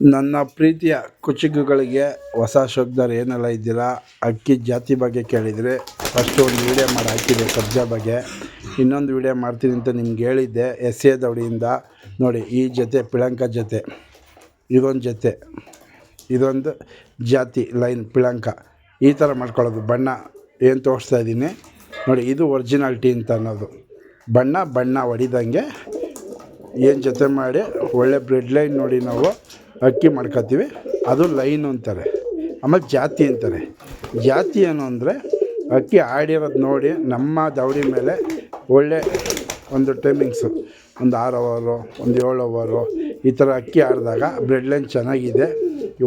ನನ್ನ ಪ್ರೀತಿಯ ಕುಚಿಗುಗಳಿಗೆ ಹೊಸ ಶಬ್ದರು ಏನೆಲ್ಲ ಇದ್ದೀರಾ? ಅಕ್ಕಿ ಜಾತಿ ಬಗ್ಗೆ ಕೇಳಿದರೆ ಫಸ್ಟ್ ಒಂದು ವೀಡಿಯೋ ಮಾಡಿ ಹಾಕಿದೆ ಕಬ್ಜಾ ಬಗ್ಗೆ. ಇನ್ನೊಂದು ವೀಡಿಯೋ ಮಾಡ್ತೀನಿ ಅಂತ ನಿಮ್ಗೆ ಹೇಳಿದ್ದೆ ಎಸ್ ಎ ದವಡಿಯಿಂದ. ನೋಡಿ, ಈ ಜೊತೆ ಪಿಳಂಕ ಜೊತೆ ಇದೊಂದು ಜೊತೆ, ಇದೊಂದು ಜಾತಿ ಲೈನ್ ಪಿಳಂಕ ಈ ಥರ ಮಾಡ್ಕೊಳ್ಳೋದು. ಬಣ್ಣ ಏನು ತೋರಿಸ್ತಾ ಇದ್ದೀನಿ? ನೋಡಿ, ಇದು ಒರಿಜಿನಾಲ್ಟಿ ಅಂತ ಅನ್ನೋದು. ಬಣ್ಣ ಬಣ್ಣ ಹೊಡಿದಂಗೆ ಏನು ಜೊತೆ ಮಾಡಿ? ಒಳ್ಳೆ ಬ್ರೆಡ್ ಲೈನ್ ನೋಡಿ ನಾವು. ಅಕ್ಕಿ ಮಾಡ್ಕೊತೀವಿ. ಅದು ಲೈನು ಅಂತಾರೆ. ಆಮೇಲೆ ಜಾತಿ ಅಂತಾರೆ. ಜಾತಿ ಏನು ಅಂದರೆ ಅಕ್ಕಿ ಆಡಿರೋದು ನೋಡಿ ನಮ್ಮ ದವಡಿ ಮೇಲೆ ಒಳ್ಳೆ ಒಂದು ಟೈಮಿಂಗ್ಸು ಒಂದು ಆರು ಅವರು ಒಂದು ಏಳು ಅವರು ಈ ಥರ ಅಕ್ಕಿ ಆಡಿದಾಗ ಬ್ರೆಡ್ ಲೈನ್ ಚೆನ್ನಾಗಿದೆ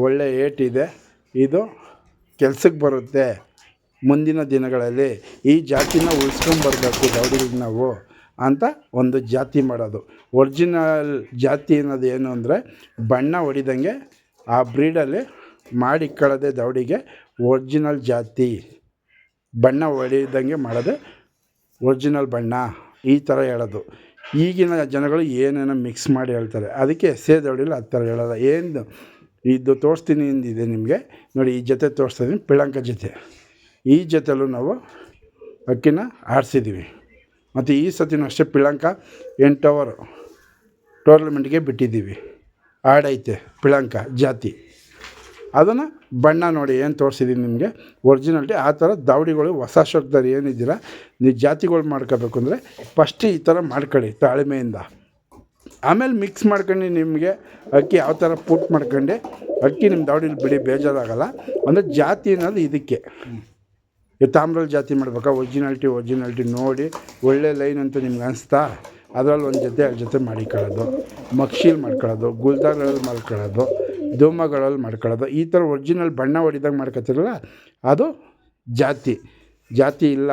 ಒಳ್ಳೆ ಏಟ್ ಇದೆ. ಇದು ಕೆಲಸಕ್ಕೆ ಬರುತ್ತೆ ಮುಂದಿನ ದಿನಗಳಲ್ಲಿ. ಈ ಜಾತಿನ ಉಳಿಸ್ಕೊಂಬರ್ಬೇಕು ದವಡಿಗೆ ನಾವು. ಅಂತ ಒಂದು ಜಾತಿ ಮಾಡೋದು. ಒರ್ಜಿನಲ್ ಜಾತಿ ಅನ್ನೋದು ಏನು ಅಂದರೆ ಬಣ್ಣ ಹೊಡಿದಂಗೆ ಆ ಬ್ರೀಡಲ್ಲಿ ಮಾಡಿಕೊಳ್ಳೋದೇ ದೌಡಿಗೆ ಒರ್ಜಿನಲ್ ಜಾತಿ, ಬಣ್ಣ ಹೊಡಿದಂಗೆ ಮಾಡೋದೇ ಒರ್ಜಿನಲ್ ಬಣ್ಣ ಈ ಥರ ಹೇಳೋದು. ಈಗಿನ ಜನಗಳು ಏನೇನೋ ಮಿಕ್ಸ್ ಮಾಡಿ ಹೇಳ್ತಾರೆ. ಅದಕ್ಕೆ ಎಸ್ಸೆ ದೌಡಿಲ್ಲ ಆ ಥರ ಹೇಳೋಲ್ಲ ಏನು ಇದು ತೋರಿಸ್ತೀನಿ ಅಂದಿದೆ ನಿಮಗೆ. ನೋಡಿ, ಈ ಜೊತೆ ತೋರಿಸ್ತಾ ಇದ್ದೀನಿ, ಪಿಳಂಕ ಜೊತೆ. ಈ ಜೊತೆಲೂ ನಾವು ಅಕ್ಕಿನ ಆಡಿಸಿದ್ದೀವಿ ಮತ್ತು ಈ ಸತಿನೂ ಅಷ್ಟೇ ಪಿಳಂಕ ಎಂಟು ಅವರು ಟೋರ್ನಮೆಂಟ್ಗೆ ಬಿಟ್ಟಿದ್ದೀವಿ. ಆಡೈತೆ ಪಿಳಂಕ ಜಾತಿ. ಅದನ್ನು ಬಣ್ಣ ನೋಡಿ ಏನು ತೋರಿಸಿದ್ದೀನಿ ನಿಮಗೆ? ಒರಿಜಿನಲ್ಟಿ ಆ ಥರ ದಾವಡಿಗಳು ಹೊಸ ಶಬ್ದರು ಏನಿದ್ದೀರ? ನೀವು ಜಾತಿಗಳು ಮಾಡ್ಕೋಬೇಕು ಅಂದರೆ ಫಸ್ಟ್ ಈ ಥರ ಮಾಡ್ಕೊಳ್ಳಿ ತಾಳ್ಮೆಯಿಂದ. ಆಮೇಲೆ ಮಿಕ್ಸ್ ಮಾಡ್ಕೊಂಡು ನಿಮಗೆ ಅಕ್ಕಿ ಯಾವ ಥರ ಪುಟ್ ಮಾಡ್ಕೊಂಡು, ಅಕ್ಕಿ ನಿಮ್ಮ ದಾವಡಿಲಿ ಬಿಡಿ, ಬೇಜಾರಾಗಲ್ಲ. ಅಂದರೆ ಜಾತಿ ಅನ್ನೋದು ಇದಕ್ಕೆ. ಈ ತಾಮ್ರಲ್ಲಿ ಜಾತಿ ಮಾಡ್ಬೇಕಾ? ಒರಿಜಿನಾಲ್ಟಿ ಒರಿಜಿನಾಲ್ಟಿ ನೋಡಿ, ಒಳ್ಳೆ ಲೈನ್ ಅಂತ ನಿಮ್ಗೆ ಅನಿಸ್ತಾ? ಅದರಲ್ಲಿ ಒಂದು ಜೊತೆ ಅದ್ರ ಜೊತೆ ಮಾಡಿಕೊಳ್ಳೋದು ಮಕ್ಷಿಲ್ ಮಾಡ್ಕೊಳ್ಳೋದು ಗುಲ್ದಾಗಳಲ್ಲಿ ಮಾಡ್ಕೊಳ್ಳೋದು ಧೂಮಗಳಲ್ಲಿ ಮಾಡ್ಕೊಳ್ಳೋದು ಈ ಥರ ಒರ್ಜಿನಲ್ ಬಣ್ಣ ಹೊಡಿದಾಗ ಮಾಡ್ಕೊತಿರಲ್ಲ ಅದು ಜಾತಿ. ಜಾತಿ ಇಲ್ಲ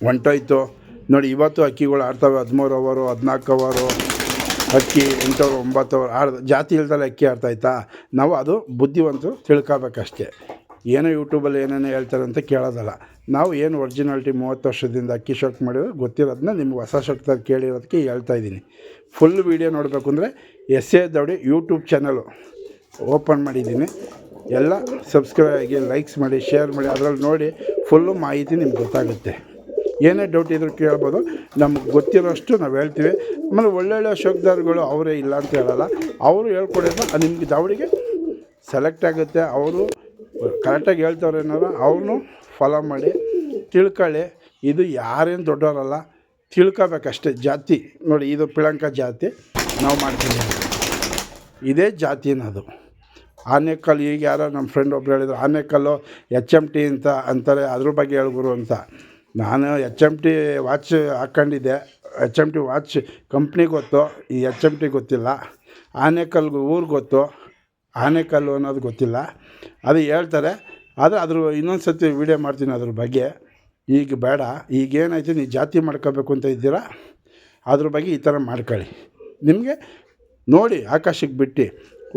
ಹೊಂಟೋಯ್ತು ನೋಡಿ, ಇವತ್ತು ಅಕ್ಕಿಗಳು ಆಡ್ತವೆ, ಹದಿಮೂರು ಅವರು ಹದಿನಾಲ್ಕು ಅವರು ಅಕ್ಕಿ ಎಂಟು ಅವರು ಒಂಬತ್ತು ಅವರು ಆಡ್ದ ಜಾತಿ ಇಲ್ದಲ್ಲ ಅಕ್ಕಿ ಆಡ್ತಾಯ್ತಾ ನಾವು ಅದು ಬುದ್ಧಿವಂತರು ತಿಳ್ಕೊಬೇಕಷ್ಟೇ. ಏನೋ ಯೂಟ್ಯೂಬಲ್ಲಿ ಏನೇನೋ ಹೇಳ್ತಾರೆ ಅಂತ ಕೇಳೋದಲ್ಲ. ನಾವು ಏನು ಒರಿಜಿನಾಲ್ಟಿ ಮೂವತ್ತು ವರ್ಷದಿಂದ ಅಕ್ಕಿ ಶಾಕ್ ಮಾಡಿರೋ ಗೊತ್ತಿರೋದನ್ನ ನಿಮ್ಗೆ ಹೊಸ ಶಕ್ತ ಕೇಳಿರೋದಕ್ಕೆ ಹೇಳ್ತಾ ಇದ್ದೀನಿ. ಫುಲ್ ವೀಡಿಯೋ ನೋಡಬೇಕು ಅಂದರೆ S A ದೌಡಿ YouTube channel open ಮಾಡಿದ್ದೀನಿ. ಎಲ್ಲ ಸಬ್ಸ್ಕ್ರೈಬ್ ಆಗಿ ಲೈಕ್ಸ್ ಮಾಡಿ ಶೇರ್ ಮಾಡಿ, ಅದರಲ್ಲಿ ನೋಡಿ ಫುಲ್ಲು ಮಾಹಿತಿ ನಿಮ್ಗೆ ಗೊತ್ತಾಗುತ್ತೆ. ಏನೇ ಡೌಟ್ ಇದ್ರೂ ಕೇಳ್ಬೋದು. ನಮ್ಗೆ ಗೊತ್ತಿರೋಷ್ಟು ನಾವು ಹೇಳ್ತೀವಿ. ಆಮೇಲೆ ಒಳ್ಳೊಳ್ಳೆ ಶೋಕ್ದಾರ್ಗಳು ಅವರೇ ಇಲ್ಲ ಅಂತ ಹೇಳಲ್ಲ. ಅವರು ಹೇಳ್ಕೊಡೋದು ನಿಮಗೆ ದೌಡಿಗೆ ಸೆಲೆಕ್ಟ್ ಆಗುತ್ತೆ. ಅವರು ಕರೆಕ್ಟಾಗಿ ಹೇಳ್ತವ್ರೆ ಏನಾರು ಅವನು ಫಾಲೋ ಮಾಡಿ, ತಿಳ್ಕೊಳ್ಳಿ. ಇದು ಯಾರೇನು ದೊಡ್ಡವರಲ್ಲ, ತಿಳ್ಕೊಬೇಕಷ್ಟೇ ಜಾತಿ. ನೋಡಿ, ಇದು ಪಿಳಂಕ ಜಾತಿ ನಾವು ಮಾಡ್ತೀವಿ ಇದೇ ಜಾತಿನದು. ಆನೆಕಲ್ಲು, ಈಗ ಯಾರೋ ನಮ್ಮ ಫ್ರೆಂಡ್ ಒಬ್ರು ಹೇಳಿದ್ರು, ಆನೆಕಲ್ಲು ಎಚ್ ಎಂ ಟಿ ಅಂತ ಅಂತಾರೆ, ಅದ್ರ ಬಗ್ಗೆ ಹೇಳ್ಗುರು ಅಂತ. ನಾನು H M T watch ಹಾಕ್ಕೊಂಡಿದ್ದೆ H M T watch company ಗೊತ್ತು, ಈ ಎಚ್ ಎಂ ಟಿ ಗೊತ್ತಿಲ್ಲ. ಆನೆಕಲ್ಗೆ ಊರು ಗೊತ್ತು. ಆನೆಕಲ್ಲು ಅನ್ನೋದು ಗೊತ್ತಿಲ್ಲ. ಅದು ಹೇಳ್ತಾರೆ, ಆದರೆ ಅದ್ರ ಇನ್ನೊಂದು ಸರ್ತಿ ವೀಡಿಯೋ ಮಾಡ್ತೀನಿ ಅದ್ರ ಬಗ್ಗೆ. ಈಗ ಬೇಡ ಈಗೇನಾಯ್ತು ನೀವು ಜಾತಿ ಮಾಡ್ಕೋಬೇಕು ಅಂತ ಇದ್ದೀರಾ? ಅದ್ರ ಬಗ್ಗೆ ಈ ಥರ ಮಾಡ್ಕೊಳ್ಳಿ. ನಿಮಗೆ ನೋಡಿ, ಆಕಾಶಕ್ಕೆ ಬಿಟ್ಟು,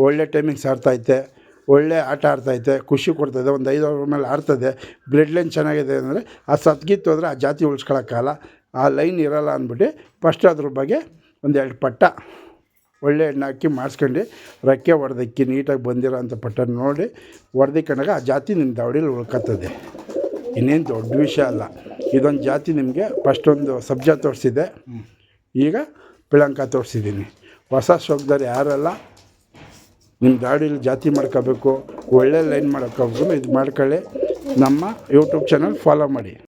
ಒಳ್ಳೆ ಟೈಮಿಂಗ್ಸ್ ಆಡ್ತೈತೆ ಒಳ್ಳೆ ಆಟ ಆಡ್ತೈತೆ ಖುಷಿ ಕೊಡ್ತದೆ ಒಂದು ಐದು ಅವರ್ ಮೇಲೆ ಆಡ್ತದೆ ಬ್ಲಡ್ ಲೈನ್ ಚೆನ್ನಾಗಿದೆ ಅಂದರೆ ಆ ಸತ್ಗಿತ್ತು ಅಂದರೆ ಆ ಜಾತಿ ಉಳಿಸ್ಕೊಳಕ್ಕಾಗಲ್ಲ, ಆ ಲೈನ್ ಇರೋಲ್ಲ ಅಂದ್ಬಿಟ್ಟು ಫಸ್ಟ್ ಅದ್ರ ಬಗ್ಗೆ ಒಂದು ಎರಡು ಪಟ್ಟ. ಒಳ್ಳೆ ಎಣ್ಣೆ ಹಾಕಿ ಮಾಡಿಸ್ಕೊಂಡು, ರೆಕ್ಕೆ ಹೊಡೆದಕ್ಕಿ ನೀಟಾಗಿ ಬಂದಿರೋ ಅಂಥ ಪಟ್ಟನ್ನು ನೋಡಿ ಹೊಡೆದಿಕ್ಕಂಡಾಗ ಆ ಜಾತಿ ನಿಮ್ಮ ದಾವಡಿಲಿ ಉಳ್ಕತ್ತದೆ. ಇನ್ನೇನು ದೊಡ್ಡ ವಿಷಯ ಅಲ್ಲ. ಇದೊಂದು ಜಾತಿ ನಿಮಗೆ ಫಸ್ಟ್ ಒಂದು ಸಬ್ಜಾ ತೋರಿಸಿದ್ದೆ ಈಗ ಪಿಳಂಕ ತೋರಿಸಿದ್ದೀನಿ ಹೊಸ ಶೋಕ್ದಾರ್ ಯಾರಲ್ಲ ನಿಮ್ಮ ದಾಡಿಲಿ ಜಾತಿ ಮಾಡ್ಕೋಬೇಕು, ಒಳ್ಳೆ ಲೈನ್ ಮಾಡ್ಕೋಬೇಕು, ಇದು ಮಾಡ್ಕೊಳ್ಳಿ. ನಮ್ಮ ಯೂಟ್ಯೂಬ್ ಚಾನಲ್ ಫಾಲೋ ಮಾಡಿ.